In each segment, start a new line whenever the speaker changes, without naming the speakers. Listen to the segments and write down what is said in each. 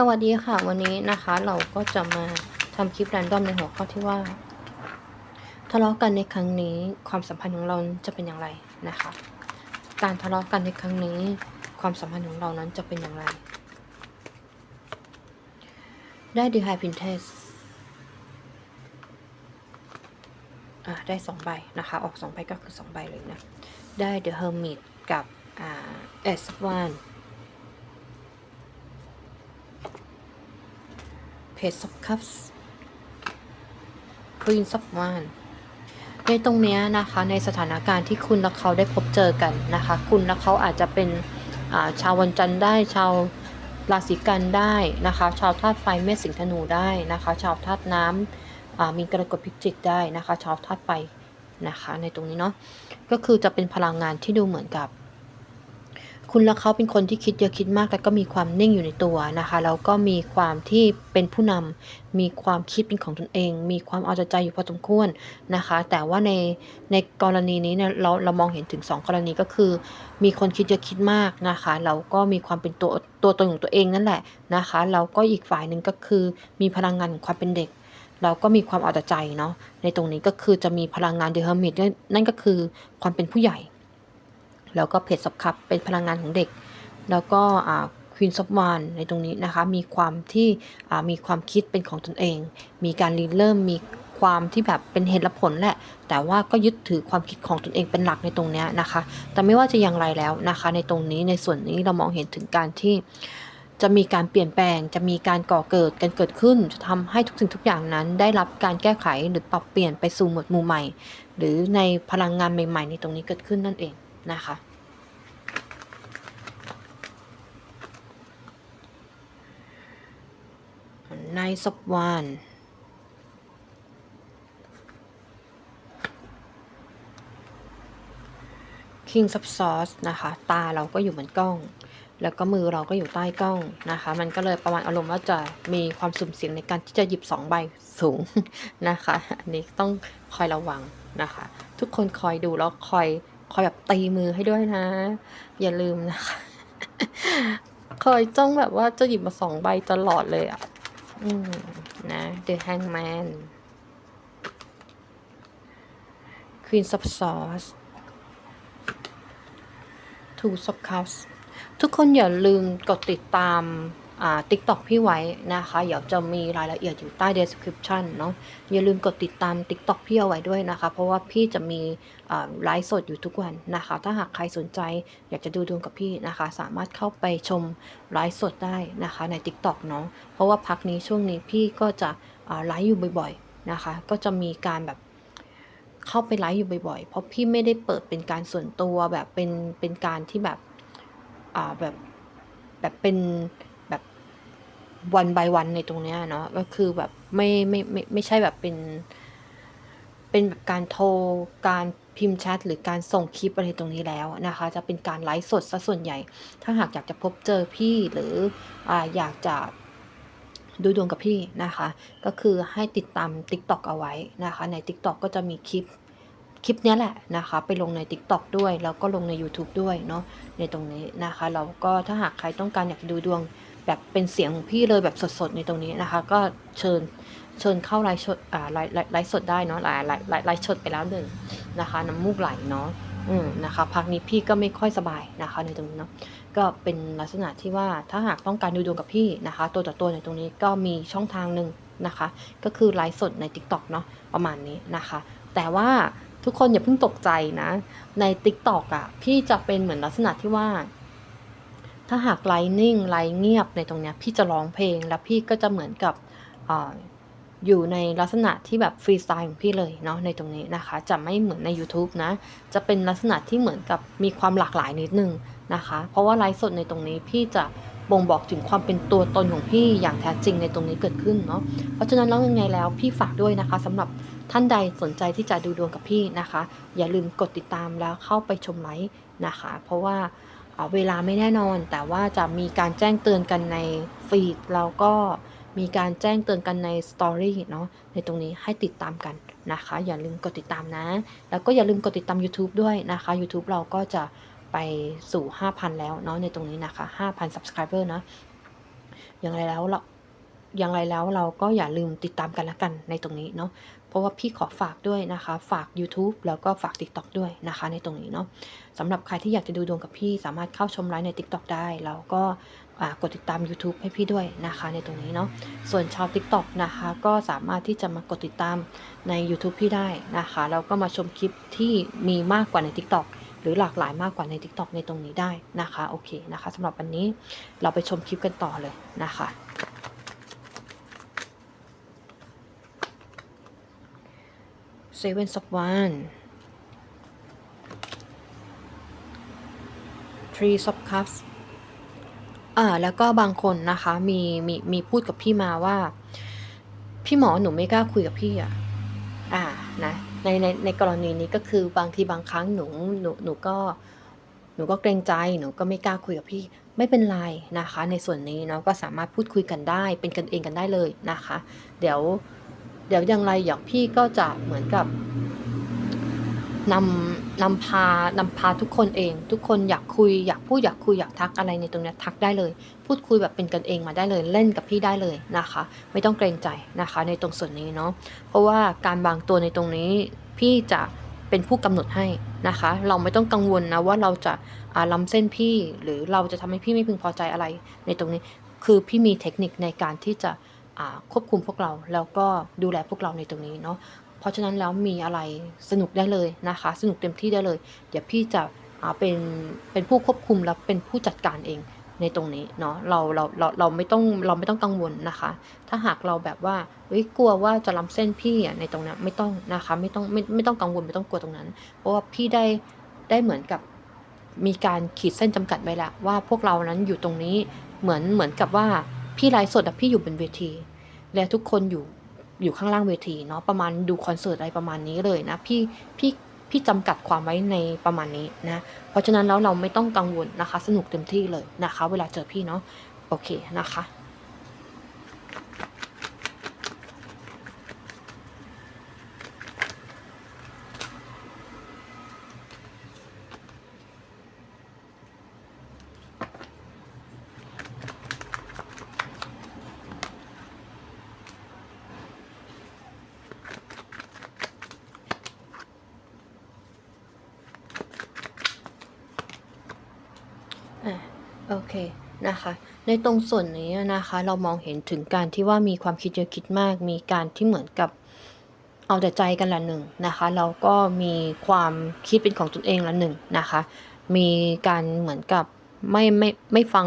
สวัสดีค่ะ วันนี้นะคะเราก็จะมาทำคลิปแรนดอมในหัวข้อที่ว่า ทะเลาะกันในครั้งนี้ความสัมพันธ์ของเราจะเป็นอย่างไรนะคะ การทะเลาะกันในครั้งนี้ ความสัมพันธ์ของเรานั้นจะเป็นอย่างไร ได้ดีไฮพินเทสอ่าได้สองใบนะคะ ออกสองใบก็คือสองใบเลยนะ ได้ The Hermit กับอ่า S one Page of Cups Queen of Wands ในตรงนี้นะคะในสถานการณ์ที่คุณและเขาได้พบเจอกันนะคะ คุณและเขาอาจจะเป็นาชาววันจันทร์ได้ชาวราศีกันได้นะคะ ชาวธาตุไฟเมษสิงห์ธนูได้นะคะ ชาวธาตุน้ำอ่ามีกรกฎพิจิกได้นะคะ ชาวธาตุไฟนะคะ ในตรงนี้เนาะก็คือจะเป็นพลังงานที่ดูเหมือนกับ คุณและเขาเป็นคนที่คิดเยอะคิดมากแต่ก็มีความนิ่งอยู่ในตัวนะคะแล้วก็มีความที่เป็นผู้นำมีความคิดเป็นของตนเอง มีความเอาใจใจอยู่พอสมควรนะคะ แต่ว่าในในกรณีนี้เนี่ยเราเรามองเห็นถึง 2 กรณีก็คือ มีคนคิดเยอะคิดมากนะคะแล้วก็มีความเป็นตัวตัวตนของตัวเองนั่นแหละนะคะแล้วก็อีกฝ่ายหนึ่งก็คือมีพลังงานของความเป็นเด็กเราก็มีความเอาแต่ใจเนาะในตรงนี้ก็คือจะมีพลังงานเดอะเฮอร์มิตนั่นก็คือความเป็นผู้ใหญ่ แล้วก็เพจสับคับเป็นพลังงานของเด็ก แล้วก็ควีนซอบวานในตรงนี้นะคะ มีความที่มีความคิดเป็นของตนเอง มีการรีเริ่มมีความที่แบบเป็นเหตุและผลแหละ แต่ว่าก็ยึดถือความคิดของตนเองเป็นหลักในตรงนี้นะคะ แต่ไม่ว่าจะอย่างไรแล้วนะคะ ในตรงนี้ในส่วนนี้เรามองเห็นถึงการที่จะมีการเปลี่ยนแปลง จะมีการก่อเกิดกันเกิดขึ้น จะทำให้ทุกสิ่งทุกอย่างนั้น ได้รับการแก้ไขหรือปรับเปลี่ยนไปสู่หมวดหมู่ใหม่ หรือในพลังงานใหม่ ๆ ในตรงนี้เกิดขึ้นนั่นเอง นะคะในสัปวานคิงซับซอสนะคะ ตาเราก็อยู่เหมือนกล้อง แล้วก็มือเราก็อยู่ใต้กล้องนะคะ มันก็เลยประมาณอารมณ์ว่าจะมีความสุ่มเสี่ยงในการที่จะหยิบ 2 ใบสูงนะคะ อันนี้ต้องคอยระวังนะคะ ทุกคนคอยดูแล้วคอย คอยแบบตีมือให้ด้วยนะ อย่าลืมนะคะคอยจ้องแบบว่าจะหยิบมาสองใบตลอดเลยอะ อืม นะ The Hangman Queen of Swords Two of Cups ทุกคนอย่าลืมกดติดตาม อ่า TikTok พี่ไว้นะคะ เดี๋ยวจะมีรายละเอียดอยู่ใต้ description เนาะอย่าลืมกดติดตาม TikTok พี่เอาไว้ด้วยนะคะ เพราะว่าพี่จะมีอ่าไลฟ์สดอยู่ทุกวันนะคะ ถ้าหากใครสนใจอยากจะดูดวงกับพี่นะคะ สามารถเข้าไปชมไลฟ์สดได้นะคะใน TikTok เนาะเพราะว่าพักนี้ช่วงนี้พี่ก็จะอ่าไลฟ์อยู่บ่อยๆนะคะ ก็จะมีการแบบเข้าไปไลฟ์อยู่บ่อยๆ เพราะพี่ไม่ได้เปิดเป็นการส่วนตัวแบบเป็นเป็นการที่แบบอ่าแบบแบบเป็น วันบายวันในตรงเนี้ยเนาะก็คือแบบไม่ไม่ไม่ไม่ใช่แบบเป็น เป็นแบบการโทรการพิมพ์แชทหรือการส่งคลิปอะไรตรงนี้แล้วนะคะ จะเป็นการไลฟ์สดซะส่วนใหญ่ ถ้าหากอยากจะพบเจอพี่หรืออ่าอยากจะดูดวงกับพี่นะคะ ก็คือให้ติดตาม TikTok เอาไว้นะคะ ใน TikTok ก็จะมีคลิปคลิปเนี้ยแหละนะคะ ไปลงใน TikTok ด้วย แล้วก็ลงใน YouTube ด้วยเนาะในตรงนี้นะคะแล้วก็ถ้าหากใครต้องการอยากดูดวง แบบเป็นเสียงของพี่เลยแบบสดๆในตรงนี้นะคะ ก็เชิญเชิญเข้าไลฟ์สดอ่าไลฟ์ไลฟ์สดได้เนาะไลฟ์ไลฟ์ไลฟ์สดไปแล้วหนึ่งนะคะ น้ำมูกไหลเนาะอืมนะคะพักนี้พี่ก็ไม่ค่อยสบายนะคะ ในตรงนี้เนาะก็เป็นลักษณะที่ว่าถ้าหากต้องการดูดวงกับพี่นะคะ ตัวต่อตัวในตรงนี้ก็มีช่องทางหนึ่งนะคะ ก็คือไลฟ์สดใน TikTok เนาะประมาณนี้นะคะ แต่ว่าทุกคนอย่าเพิ่งตกใจนะ ใน TikTok อะพี่จะเป็นเหมือนลักษณะที่ว่า ถ้าหากไลนิ่งไลเงียบในตรงเนี้ยพี่จะร้องเพลงแล้วพี่ก็จะเหมือนกับอยู่ในลักษณะที่แบบฟรีสไตล์ของพี่เลยเนาะในตรงนี้นะคะ จะไม่เหมือนใน YouTube นะ จะเป็นลักษณะที่เหมือนกับมีความหลากหลายนิดนึงนะคะ เพราะว่าไลฟ์สดในตรงนี้พี่จะบ่งบอกถึงความเป็นตัวตนของพี่อย่างแท้จริงในตรงนี้เกิดขึ้นเนาะ เพราะฉะนั้นแล้วยังไงแล้วพี่ฝากด้วยนะคะสำหรับท่านใดสนใจที่จะดูดวงกับพี่นะคะ อย่าลืมกดติดตามแล้วเข้าไปชมไลฟ์นะคะ เพราะว่า เวลาไม่แน่นอน แต่ว่าจะมีการแจ้งเตือนกันในฟีดแล้วก็มีการแจ้งเตือนกันในสตอรี่เนาะในตรงนี้ให้ติดตามกันนะคะ อย่าลืมกดติดตามนะ แล้วก็อย่าลืมกดติดตาม YouTube ด้วยนะคะ YouTube เราก็จะไปสู่ 5,000 แล้วเนาะในตรงนี้นะคะ 5,000 subscriber นะอย่างไรแล้วเราอย่างไรแล้วเราก็อย่าลืมติดตามกันละกันในตรงนี้เนาะเพราะว่าพี่ขอฝากด้วยนะคะ ฝาก YouTube แล้วก็ฝาก TikTok ด้วยนะคะในตรงนี้เนาะ สำหรับใครที่อยากจะดูดวงกับพี่สามารถเข้าชมไลฟ์ใน TikTok ได้ แล้วก็กดติดตาม YouTube ให้พี่ด้วยนะคะในตรงนี้เนาะส่วนชาว TikTok นะคะก็สามารถที่จะมากดติดตามใน YouTube พี่ได้นะคะแล้วก็มาชมคลิปที่มีมากกว่าใน TikTok หรือหลากหลายมากกว่าใน TikTok ในตรงนี้ได้นะคะโอเคนะคะสำหรับวันนี้เราไปชมคลิปกันต่อเลยนะคะ Seven of One Three of Cups อ่าแล้วก็บางคนนะคะมีมีมีพูดกับพี่มาว่า พี่หมอหนูไม่กล้าคุยกับพี่อะอ่านะในในในกรณีนี้ก็คือบางทีบางครั้งหนูหนูหนูก็หนูก็เกรงใจหนูก็ไม่กล้าคุยกับพี่ไม่เป็นไรนะคะ ในส่วนนี้เนาะก็สามารถพูดคุยกันได้ เป็นกันเองกันได้เลยนะคะ เดี๋ยวเดี๋ยวอย่างไรเดี๋ยวพี่ก็จะเหมือนกับ นำนำพานำพาทุกคนเอง ทุกคนอยากคุยอยากพูดอยากคุยอยากทักอะไรในตรงนี้ทักได้เลย พูดคุยแบบเป็นกันเองมาได้เลยเล่นกับพี่ได้เลยนะคะ ไม่ต้องเกรงใจนะคะ ในตรงส่วนนี้เนาะเพราะว่าการวางตัวในตรงนี้พี่จะเป็นผู้กำหนดให้นะคะ เราไม่ต้องกังวลนะว่าเราจะอาล้ำเส้นพี่หรือเราจะทำให้พี่ไม่พึงพอใจอะไรในตรงนี้ คือพี่มีเทคนิคในการที่จะควบคุมพวกเราแล้วก็ดูแลพวกเราในตรงนี้เนาะ ราะฉะนั้นแล้วมีอะไรสนุกได้เลยนะคะ สนุกเต็มที่ได้เลย เดี๋ยวพี่จะเป็นเป็นผู้ควบคุมและเป็นผู้จัดการเองในตรงนี้เนาะเราเราเราเราไม่ต้องเราไม่ต้องกังวลนะคะ ถ้าหากเราแบบว่าเฮ้ยกลัวว่าจะล้ำเส้นพี่อะในตรงนั้นไม่ต้องนะคะไม่ต้องไม่ไม่ต้องกังวลไม่ต้องกลัวตรงนั้น เพราะว่าพี่ได้ได้เหมือนกับมีการขีดเส้นจำกัดไว้แล้วว่าพวกเรานั้นอยู่ตรงนี้เหมือนเหมือนกับว่าพี่ไลฟ์สดพี่อยู่บนเวที และทุกคนอยู่ อยู่ข้างล่างเวทีเนาะประมาณดูคอนเสิร์ตอะไรประมาณนี้เลยนะพี่พี่พี่จำกัดความไว้ในประมาณนี้นะเพราะฉะนั้นแล้วเราไม่ต้องกังวลนะคะ สนุกเต็มที่เลยนะคะ เวลาเจอพี่เนาะโอเคนะคะ เคนะคะ ในตรงส่วนนี้นะคะ เรามองเห็นถึงการที่ว่ามีความคิดเยอะคิดมาก มีการที่เหมือนกับเอาแต่ใจกันละหนึ่งนะคะแล้วก็มีความคิดเป็นของตนเองละหนึ่งนะคะ มีการเหมือนกับไม่ไม่ไม่ฟัง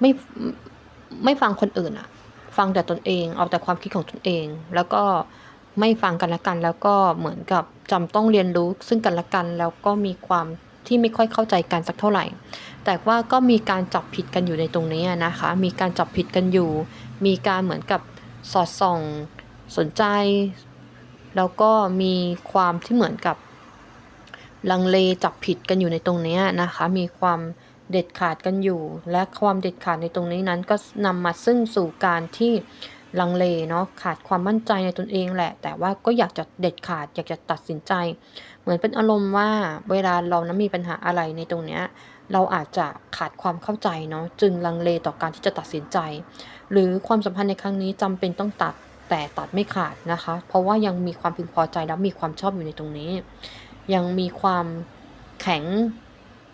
ไม่ไม่ฟังคนอื่นอะฟังแต่ตนเอง เอาแต่ความคิดของตนเอง แล้วก็ไม่ฟังกันละกัน แล้วก็เหมือนกับจำต้องเรียนรู้ซึ่งกันละกัน แล้วก็มีความ ที่ไม่ค่อยเข้าใจกันสักเท่าไหร่ แต่ว่าก็มีการจับผิดกันอยู่ในตรงนี้นะคะ มีการจับผิดกันอยู่ มีการเหมือนกับสอดส่องสนใจ แล้วก็มีความที่เหมือนกับลังเลจับผิดกันอยู่ในตรงนี้นะคะ มีความเด็ดขาดกันอยู่ และความเด็ดขาดในตรงนี้นั้นก็นำมาซึ่งสู่การที่ลังเลเนาะขาดความมั่นใจในตนเองแหละ แต่ว่าก็อยากจะเด็ดขาดอยากจะตัดสินใจ มือนเป็นอารมณ์ว่าเวลาเรานั้นมีปัญหาอะไรในตรงเนี้ยเราอาจจะขาดความเข้าใจเนาะจึงลังเลต่อการที่จะตัดสินใจ หรือความสัมพันธ์ในครั้งนี้จำเป็นต้องตัดแต่ตัดไม่ขาดนะคะ เพราะว่ายังมีความพึงพอใจและมีความชอบอยู่ในตรงนี้ ยังมีความแข็ง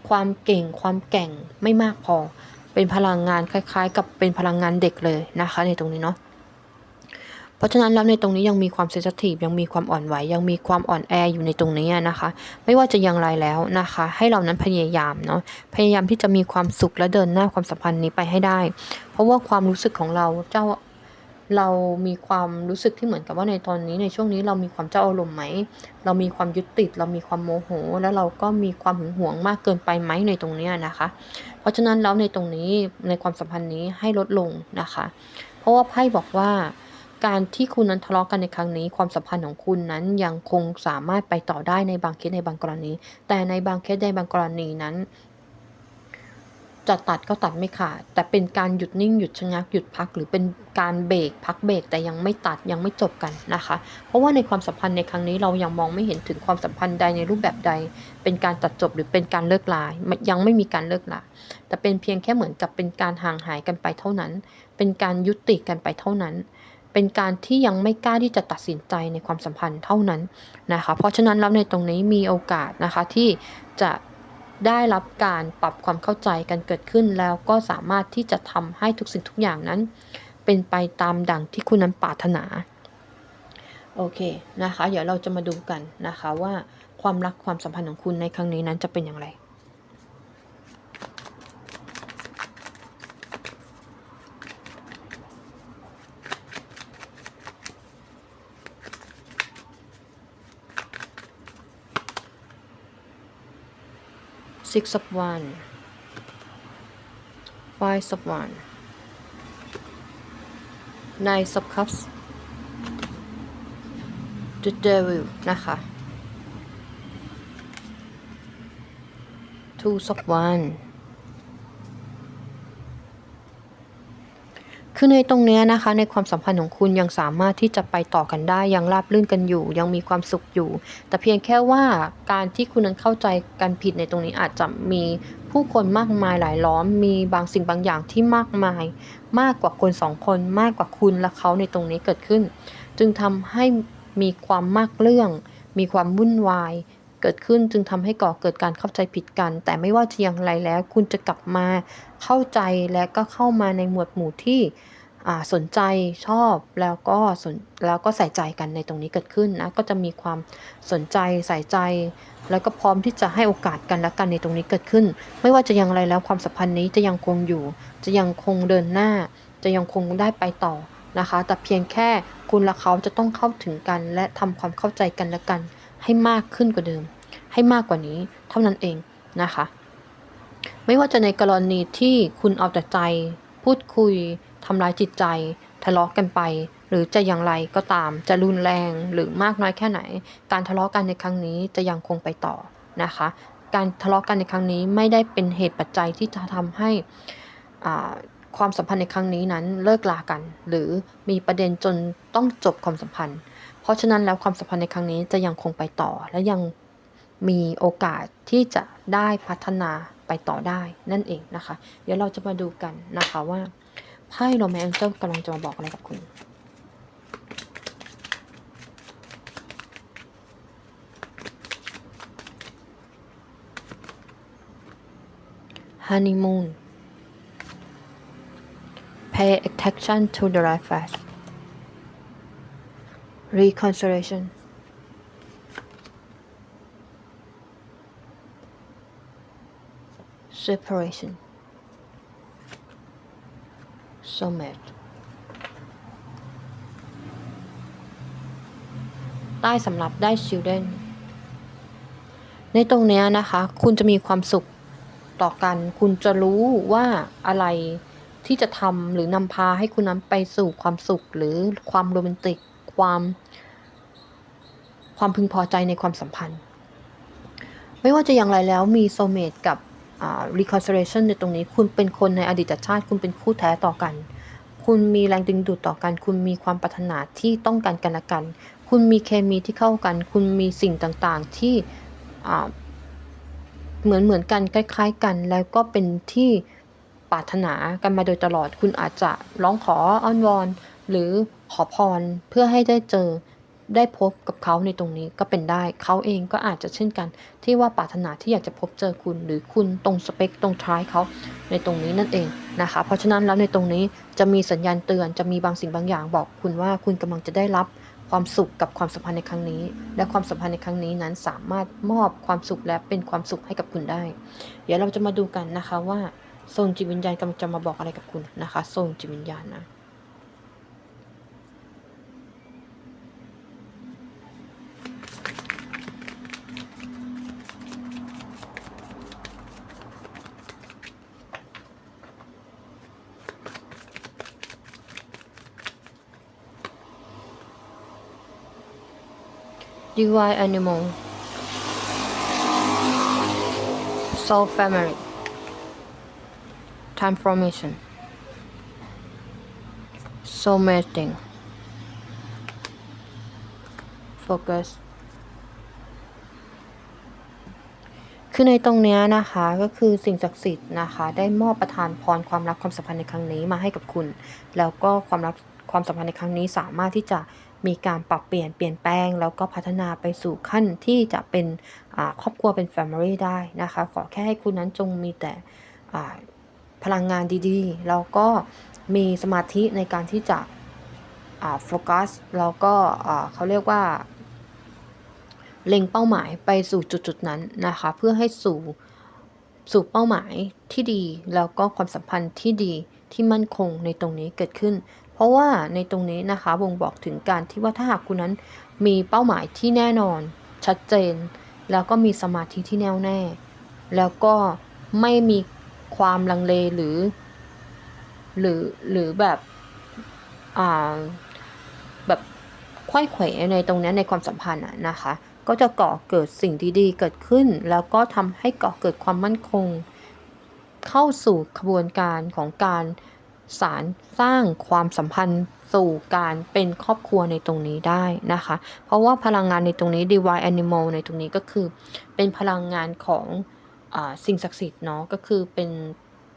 ความเก่ง ความแก่งไม่มากพอ เป็นพลังงานคล้าย ๆ กับเป็นพลังงานเด็กเลยนะคะ ในตรงนี้เนาะ เพราะฉะนั้นแล้วในตรงนี้ยังมีความเซนซิทีฟยังมีความอ่อนไหวยังมีความอ่อนแออยู่ในตรงนี้นะคะ ไม่ว่าจะอย่างไรแล้วนะคะ ให้เรานั้นพยายามเนาะพยายามที่จะมีความสุขและเดินหน้าความสัมพันธ์นี้ไปให้ได้ เพราะว่าความรู้สึกของเราเจ้าเรามีความรู้สึกที่เหมือนกับว่าในตอนนี้ในช่วงนี้เรามีความเจ้าอารมณ์ไหม เรามีความยึดติด เรามีความโมโห แล้วเราก็มีความหึงหวงมากเกินไปไหมในตรงนี้นะคะ เพราะฉะนั้นแล้วในตรงนี้ในความสัมพันธ์นี้ให้ลดลงนะคะ เพราะว่าไพ่บอกว่า การที่คุณนั้นทะเลาะกันในครั้งนี้ ความสัมพันธ์ของคุณนั้นยังคงสามารถไปต่อได้ในบางเคสในบางกรณี แต่ในบางเคสในบางกรณีนั้น จะตัดก็ตัดไม่ขาด แต่เป็นการหยุดนิ่งหยุดชะงักหยุดพัก หรือเป็นการเบรกพักเบรกแต่ยังไม่ตัดยังไม่จบกันนะคะ เพราะว่าในความสัมพันธ์ในครั้งนี้เรายังมองไม่เห็นถึงความสัมพันธ์ใดในรูปแบบใด เป็นการตัดจบหรือเป็นการเลิกลายังไม่มีการเลิกลาแต่เป็นเพียงแค่เหมือนกับเป็นการห่างหายกันไปเท่านั้น เป็นการยุติกันไปเท่านั้น เป็นการที่ยังไม่กล้าที่จะตัดสินใจในความสัมพันธ์เท่านั้นนะคะ เพราะฉะนั้นแล้วในตรงนี้มีโอกาสนะคะที่จะได้รับการปรับความเข้าใจกันเกิดขึ้นแล้วก็สามารถที่จะทำให้ทุกสิ่งทุกอย่างนั้น เป็นไปตามดังที่คุณนั้นปรารถนาโอเคนะคะ เดี๋ยวเราจะมาดูกันนะคะว่าความรักความสัมพันธ์ของคุณในครั้งนี้นั้นจะเป็นอย่างไร six of one five of one nine of cups the devil นะคะ two of one คือในตรงเนี้ยนะคะ ในความสัมพันธ์ของคุณยังสามารถที่จะไปต่อกันได้ ยังราบรื่นกันอยู่ ยังมีความสุขอยู่ แต่เพียงแค่ว่าการที่คุณนั้นเข้าใจกันผิดในตรงนี้อาจจะมีผู้คนมากมายหลายล้อม มีบางสิ่งบางอย่างที่มากมาย มากกว่าคนสองคน มากกว่าคุณและเขาในตรงนี้เกิดขึ้น จึงทำให้มีความมากเรื่อง มีความวุ่นวาย เกิดขึ้นจึงทำให้ก่อเกิดการเข้าใจผิดกัน แต่ไม่ว่าจะอย่างไรแล้ว คุณจะกลับมาเข้าใจและก็เข้ามาในหมวดหมู่ที่สนใจชอบแล้วก็สนแล้วก็ใส่ใจกันในตรงนี้เกิดขึ้นนะก็จะมีความสนใจใส่ใจ แล้วก็พร้อมที่จะให้โอกาสกันและกันในตรงนี้เกิดขึ้น ไม่ว่าจะอย่างไรแล้วความสัมพันธ์นี้จะยังคงอยู่ จะยังคงเดินหน้า จะยังคงได้ไปต่อนะคะ แต่เพียงแค่คุณและเขาจะต้องเข้าถึงกันและทำความเข้าใจกันและกัน ให้มากขึ้นกว่าเดิม ให้มากกว่านี้เท่านั้นเองนะคะ ไม่ว่าจะในกรณีที่คุณเอาแต่ใจ พูดคุยทำร้ายจิตใจ ทะเลาะกันไป หรือจะอย่างไรก็ตาม จะรุนแรงหรือมากน้อยแค่ไหน การทะเลาะกันในครั้งนี้จะยังคงไปต่อนะคะ การทะเลาะกันในครั้งนี้ไม่ได้เป็นเหตุปัจจัยที่จะทำให้ความสัมพันธ์ในครั้งนี้นั้นเลิกลากัน หรือมีประเด็นจนต้องจบความสัมพันธ์ เพราะฉะนั้นแล้วความสัมพันธ์ในครั้งนี้จะยังคงไปต่อ และยังมีโอกาสที่จะได้พัฒนาไปต่อได้นั่นเองนะคะ เดี๋ยวเราจะมาดูกันนะคะว่าไพ่โรแมนเจ้ากำลังจะมาบอกอะไรกับคุณ honeymoon pay attention to the right fast reconciliation separation soulmate ได้สำหรับได้ children ในตรงเนี้ยนะคะ คุณจะมีความสุขต่อกัน คุณจะรู้ว่าอะไรที่จะทำหรือนำพาให้คุณนั้นไปสู่ความสุขหรือความโรแมนติก ความ ความพึงพอใจในความสัมพันธ์ ไม่ว่าจะอย่างไรแล้วมีโซเมตกับ reconciliation ในตรงนี้ คุณเป็นคนในอดีตชาติ คุณเป็นคู่แท้ต่อกัน คุณมีแรงดึงดูดต่อกัน คุณมีความปรารถนาที่ต้องการกันและกัน คุณมีเคมีที่เข้ากัน คุณมีสิ่งต่างๆที่เหมือนเหมือนกันคล้าย ๆ กัน แล้วก็เป็นที่ปรารถนากันมาโดยตลอด คุณอาจจะร้องขออ้อนวอน หรือขอพรเพื่อให้ได้เจอได้พบกับเขาในตรงนี้ก็เป็นได้ เขาเองก็อาจจะเช่นกัน ที่ว่าปรารถนาที่อยากจะพบเจอคุณ หรือคุณตรงสเปคตรงท้ายเขาในตรงนี้นั่นเองนะคะ เพราะฉะนั้นแล้วในตรงนี้จะมีสัญญาณเตือนจะมีบางสิ่งบางอย่างบอกคุณว่าคุณกำลังจะได้รับความสุขกับความสัมพันธ์ในครั้งนี้ และความสัมพันธ์ในครั้งนี้นั้นสามารถมอบความสุขและเป็นความสุขให้กับคุณได้ เดี๋ยวเราจะมาดูกันนะคะว่าโซนจิตวิญญาณกำลังจะมาบอกอะไรกับคุณนะคะโซนจิตวิญญาณนะ Divine Animal Soul Family transformation so many things focus คือในตรงนี้นะคะก็คือสิ่งศักดิ์สิทธิ์นะคะ ได้มอบประทานพรความรักความสัมพันธ์ในครั้งนี้มาให้กับคุณ แล้วก็ความรักความสัมพันธ์ในครั้งนี้สามารถที่จะ มีการปรับเปลี่ยนเปลี่ยนแปลง แล้วก็พัฒนาไปสู่ขั้นที่จะเป็นครอบครัวเป็น Family ได้นะคะ ขอแค่ให้คุณนั้นจงมีแต่พลังงานดีๆ แล้วก็มีสมาธิในการที่จะโฟกัส แล้วก็เขาเรียกว่า เล็งเป้าหมายไปสู่จุดๆนั้นนะคะ เพื่อให้สู่สู่เป้าหมายที่ดี แล้วก็ความสัมพันธ์ที่ดีที่มั่นคงในตรงนี้เกิดขึ้น เพราะว่าในตรงนี้นะคะบ่งบอกถึงการที่ว่าถ้าหากคุณนั้นมีเป้าหมายที่แน่นอน ชัดเจน แล้วก็มีสมาธิที่แน่วแน่ แล้วก็ไม่มีความลังเลหรือ หรือหรือแบบอ่าแบบควยเขวในตรงนี้ในความสัมพันธ์อะนะคะ ก็จะก่อเกิดสิ่งดีๆ เกิดขึ้น แล้วก็ทำให้ก่อเกิดความมั่นคง เข้าสู่ขบวนการของการ สารสร้างความสัมพันธ์สู่การเป็นครอบครัวในตรงนี้ได้นะคะ เพราะว่าพลังงานในตรงนี้ divine animal ในตรงนี้ก็คือเป็นพลังงานของอสิ่งศักดิ์สิทธิ์เนาะก็คือเป็น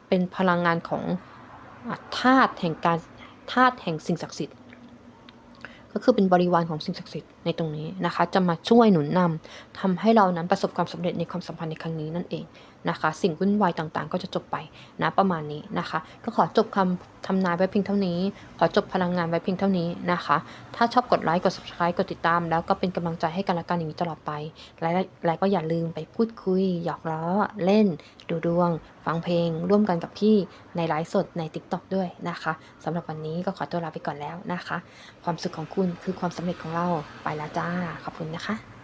เป็นพลังงานของธาตุแห่งการธาตุแห่งสิ่งศักดิ์สิทธิ์ ก็คือเป็นบริวารของสิ่งศักดิ์สิทธิ์ในตรงนี้นะคะ จะมาช่วยหนุนนำทำให้เรานั้นประสบความสำเร็จในความสัมพันธ์ในครั้งนี้นั่นเองนะคะ สิ่งวุ่นวายต่างๆ ก็จะจบไปนะประมาณนี้นะคะ ก็ขอจบคำทำนายไว้เพียงเท่านี้ ขอจบพลังงานไว้เพียงเท่านี้นะคะ ถ้าชอบกดไลค์กด subscribe กดติดตาม แล้วก็เป็นกำลังใจให้กันและกันอย่างนี้ตลอดไป และและก็อย่าลืมไปพูดคุย หยอกล้อเล่น ดูดวง ฟังเพลง ร่วมกันกับพี่ในไลฟ์สดใน TikTok ด้วยนะคะสำหรับวันนี้ก็ขอตัวลาไปก่อนแล้วนะคะ ความสุขของคุณคือความสำเร็จของเราไปแล้วจ้า ขอบคุณนะคะ